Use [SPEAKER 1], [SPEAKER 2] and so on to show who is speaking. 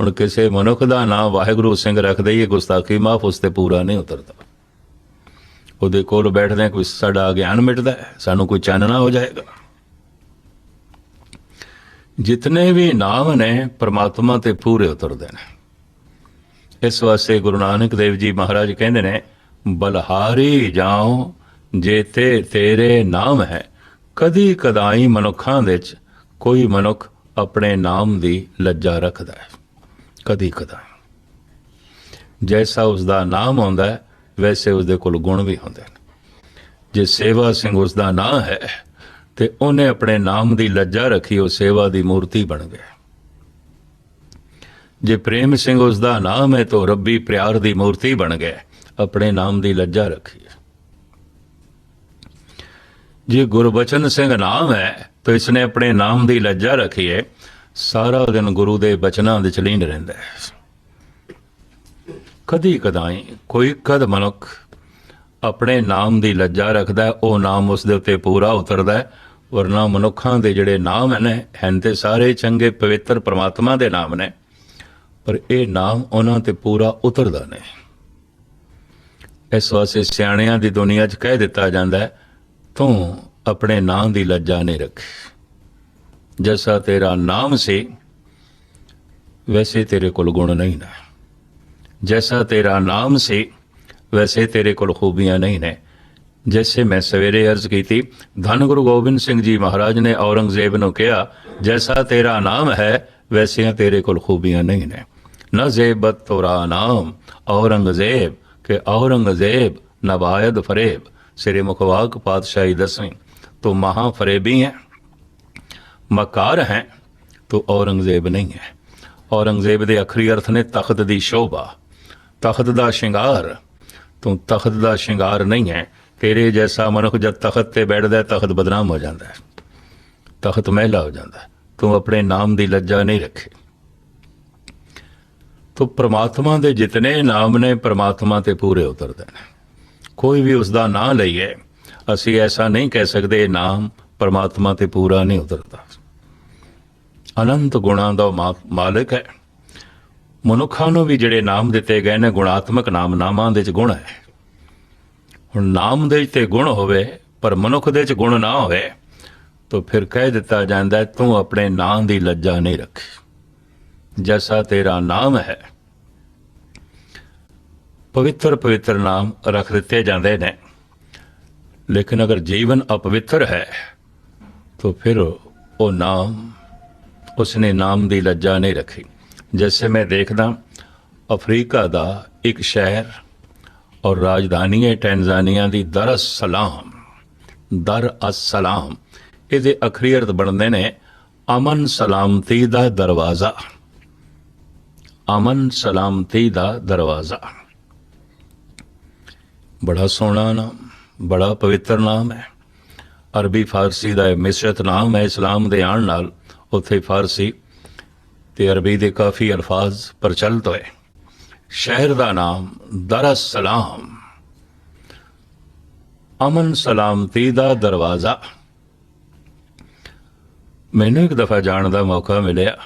[SPEAKER 1] ਹੁਣ ਕਿਸੇ ਮਨੁੱਖ ਦਾ ਨਾਮ ਵਾਹਿਗੁਰੂ ਸਿੰਘ ਰੱਖਦੇ ਹੀ ਇਹ ਗੁਸਤਾਖੀ ਮਾਫ, ਉਸ ਤੇ ਪੂਰਾ ਨਹੀਂ ਉਤਰਦਾ। ਉਹਦੇ ਕੋਲ ਬੈਠਦੇ ਕੋਈ ਸਾਡਾ ਗਿਆਨ ਮਿਟਦਾ ਸਾਨੂੰ ਕੋਈ ਚਾਨਣਾ ਹੋ ਜਾਏਗਾ। ਜਿਤਨੇ ਵੀ ਨਾਮ ਨੇ, ਪ੍ਰਮਾਤਮਾ ਤੇ ਪੂਰੇ ਉਤਰਦੇ ਨੇ। ਇਸ ਵਾਸਤੇ ਗੁਰੂ ਨਾਨਕ ਦੇਵ ਜੀ ਮਹਾਰਾਜ ਕਹਿੰਦੇ ਨੇ, ਬਲਹਾਰੀ ਜਾਉ, ਜੇਤੇ ਤੇਰੇ ਨਾਮ ਹੈ। ਕਦੀ ਕਦਾਈ ਮਨੁੱਖਾਂ ਵਿੱਚ ਕੋਈ ਮਨੁੱਖ ਆਪਣੇ ਨਾਮ ਦੀ ਲੱਜਾ ਰੱਖਦਾ ਹੈ। ਕਦੀ ਕਦਾ ਜੈਸਾ ਉਸ ਦਾ ਨਾਮ ਆਉਂਦਾ ਹੈ, ਵੈਸੇ ਉਸ ਦੇ ਕੋਲ ਗੁਣ ਵੀ ਹੁੰਦੇ ਨੇ। ਜੇ ਸੇਵਾ ਸਿੰਘ ਉਸ ਦਾ ਨਾਮ ਹੈ, ਤੇ ਉਹਨੇ ਆਪਣੇ ਨਾਮ ਦੀ ਲੱਜਾ ਰੱਖੀ, ਉਹ ਸੇਵਾ ਦੀ ਮੂਰਤੀ ਬਣ ਗਿਆ। ਜੇ ਪ੍ਰੇਮ ਸਿੰਘ ਉਸ ਦਾ ਨਾਮ ਹੈ, ਤਾਂ ਰੱਬੀ ਪਿਆਰ ਦੀ ਮੂਰਤੀ ਬਣ ਗਿਆ, ਆਪਣੇ ਨਾਮ ਦੀ ਲੱਜਾ ਰੱਖੀ ਜੇ ਗੁਰਬਚਨ ਸਿੰਘ ਨਾਮ ਹੈ, ਤਾਂ ਇਸਨੇ ਆਪਣੇ ਨਾਮ ਦੀ ਲੱਜਾ ਰੱਖੀ ਹੈ ਸਾਰਾ ਦਿਨ ਗੁਰੂ ਦੇ ਬਚਨਾਂ ਦੇ ਚਲੀਨ ਰਹਿੰਦਾ ਹੈ। ਕਦੀ ਕਦਾਈ ਕੋਈ ਕਦ ਮਨੁੱਖ ਆਪਣੇ ਨਾਮ ਦੀ ਲੱਜਾ ਰੱਖਦਾ ਉਹ ਨਾਮ ਉਸ ਦੇ ਉੱਤੇ ਪੂਰਾ ਉਤਰਦਾ ਹੈ, ਵਰਨਾ ਮਨੁੱਖਾਂ ਦੇ ਜਿਹੜੇ ਨਾਮ ਨੇ ਹਨ ਤੇ ਸਾਰੇ ਚੰਗੇ ਪਵਿੱਤਰ ਪ੍ਰਮਾਤਮਾ ਦੇ ਨਾਮ ਨੇ, ਪਰ ਇਹ ਨਾਮ ਉਹਨਾਂ ਤੇ ਪੂਰਾ ਉਤਰਦਾ ਨਹੀਂ। ਇਸ ਵਾਸਤੇ ਸਿਆਣਿਆਂ ਦੀ ਦੁਨੀਆ 'ਚ ਕਹਿ ਦਿੱਤਾ ਜਾਂਦਾ ਤੂੰ ਆਪਣੇ ਨਾਮ ਦੀ ਲੱਜਾ ਨਹੀਂ ਰੱਖੀ। ਜੈਸਾ ਤੇਰਾ ਨਾਮ ਸੀ ਵੈਸੇ ਤੇਰੇ ਕੋਲ ਗੁਣ ਨਹੀਂ ਨੇ ਜੈਸਾ ਤੇਰਾ ਨਾਮ ਸੀ ਵੈਸੇ ਤੇਰੇ ਕੋਲ ਖੂਬੀਆਂ ਨਹੀਂ ਨੇ ਜੈਸੇ ਮੈਂ ਸਵੇਰੇ ਅਰਜ਼ ਕੀਤੀ ਧੰਨ ਗੁਰੂ ਗੋਬਿੰਦ ਸਿੰਘ ਜੀ ਮਹਾਰਾਜ ਨੇ ਔਰੰਗਜ਼ੇਬ ਨੂੰ ਕਿਹਾ ਜੈਸਾ ਤੇਰਾ ਨਾਮ ਹੈ ਵੈਸੀਆਂ ਤੇਰੇ ਕੋਲ ਖੂਬੀਆਂ ਨਹੀਂ ਨੇ न जेबत तोरा नाम औरंगजेब के औरंगजेब नबायद फरेब सिरे मुखवाक पातशाही दसवीं तो महाफरेबी हैं ਮਕਾਰ ਹੈ, ਤੋ ਔਰੰਗਜ਼ੇਬ ਨਹੀਂ ਹੈ। ਔਰੰਗਜ਼ੇਬ ਦੇ ਅਖਰੀ ਅਰਥ ਨੇ ਤਖਤ ਦੀ ਸ਼ੋਭਾ। ਤਖਤ ਦਾ ਸ਼ਿੰਗਾਰ। ਤੂੰ ਤਖਤ ਦਾ ਸ਼ਿੰਗਾਰ ਨਹੀਂ ਹੈ। ਤੇਰੇ ਜੈਸਾ ਮਨੁੱਖ ਜਦ ਤਖਤ ਤੇ ਬੈਠਦਾ ਤਖਤ ਬਦਨਾਮ ਹੋ ਜਾਂਦਾ ਹੈ। ਤਖਤ ਮਹਿਲਾ ਹੋ ਜਾਂਦਾ ਤੂੰ ਆਪਣੇ ਨਾਮ ਦੀ ਲੱਜਾ ਨਹੀਂ ਰੱਖੀ। ਤੋ ਪ੍ਰਮਾਤਮਾ ਦੇ ਜਿਤਨੇ ਨਾਮ ਨੇ, ਪ੍ਰਮਾਤਮਾ ਤੇ ਪੂਰੇ ਉਤਰਦੇ ਨੇ। ਕੋਈ ਵੀ ਉਸ ਦਾ ਨਾਂ ਲਈਏ, ਅਸੀਂ ਐਸਾ ਨਹੀਂ ਕਹਿ ਸਕਦੇ ਨਾਮ ਪ੍ਰਮਾਤਮਾ ਤੇ ਪੂਰਾ ਨਹੀਂ ਉਤਰਦਾ। ਅਨੰਤ ਗੁਣਾਂ ਦਾ ਉਹ ਮਾ- ਮਾਲਕ ਹੈ। ਮਨੁੱਖਾਂ ਨੂੰ ਵੀ ਜਿਹੜੇ ਨਾਮ ਦਿੱਤੇ ਗਏ ਨੇ, ਗੁਣਾਤਮਕ ਨਾਮ ਨਾਮਾਂ ਦੇ ਚ ਗੁਣ ਹੈ। ਹੁਣ ਨਾਮ ਦੇ 'ਚ ਤੇ ਗੁਣ ਹੋਵੇ, ਪਰ ਮਨੁੱਖ ਦੇ ਚ ਗੁਣ ਨਾ ਹੋਵੇ, ਤਾਂ ਫਿਰ ਕਹਿ ਦਿੱਤਾ ਜਾਂਦਾ ਤੂੰ ਆਪਣੇ ਨਾਂ ਦੀ ਲੱਜਾ ਨਹੀਂ ਰੱਖੀ। ਜੈਸਾ ਤੇਰਾ ਨਾਮ ਹੈ। ਪਵਿੱਤਰ ਪਵਿੱਤਰ ਨਾਮ ਰੱਖ ਦਿੱਤੇ ਜਾਂਦੇ ਨੇ। ਲੇਕਿਨ ਅਗਰ ਜੀਵਨ ਅਪਵਿੱਤਰ ਹੈ, ਤਾਂ ਫਿਰ ਉਹ ਨਾਮ ਉਸਨੇ ਨਾਮ ਦੀ ਲੱਜਾ ਨਹੀਂ ਰੱਖੀ। ਜੈਸੇ ਮੈਂ ਦੇਖਦਾ, ਅਫਰੀਕਾ ਦਾ ਇੱਕ ਸ਼ਹਿਰ ਔਰ ਰਾਜਧਾਨੀ ਹੈ ਟੈਨਜ਼ਾਨੀਆ ਦੀ ਦਰ ਸਲਾਮ ਦਰ ਅਸਲਾਮ ਇਹਦੇ ਅਖਰੀ ਅਰਥ ਬਣਦੇ ਨੇ, ਅਮਨ ਸਲਾਮਤੀ ਦਾ ਦਰਵਾਜ਼ਾ। ਅਮਨ ਸਲਾਮਤੀ ਦਾ ਦਰਵਾਜ਼ਾ। ਬੜਾ ਸੋਹਣਾ ਨਾਮ, ਬੜਾ ਪਵਿੱਤਰ ਨਾਮ ਹੈ। ਅਰਬੀ ਫਾਰਸੀ ਦਾ ਇਹ ਮਿਸ਼ਰਤ ਨਾਮ ਹੈ ਇਸਲਾਮ ਦੇ ਆਉਣ ਨਾਲ। ਉੱਥੇ ਫਾਰਸੀ ਤੇ ਅਰਬੀ ਦੇ ਕਾਫੀ ਅਲਫਾਜ਼ ਪ੍ਰਚਲਿਤ ਹੋਏ। ਸ਼ਹਿਰ ਦਾ ਨਾਮ ਦਰ ਸਲਾਮ ਅਮਨ ਸਲਾਮਤੀ ਦਾ ਦਰਵਾਜ਼ਾ। ਮੈਨੂੰ ਇੱਕ ਦਫਾ ਜਾਣ ਦਾ ਮੌਕਾ ਮਿਲਿਆ।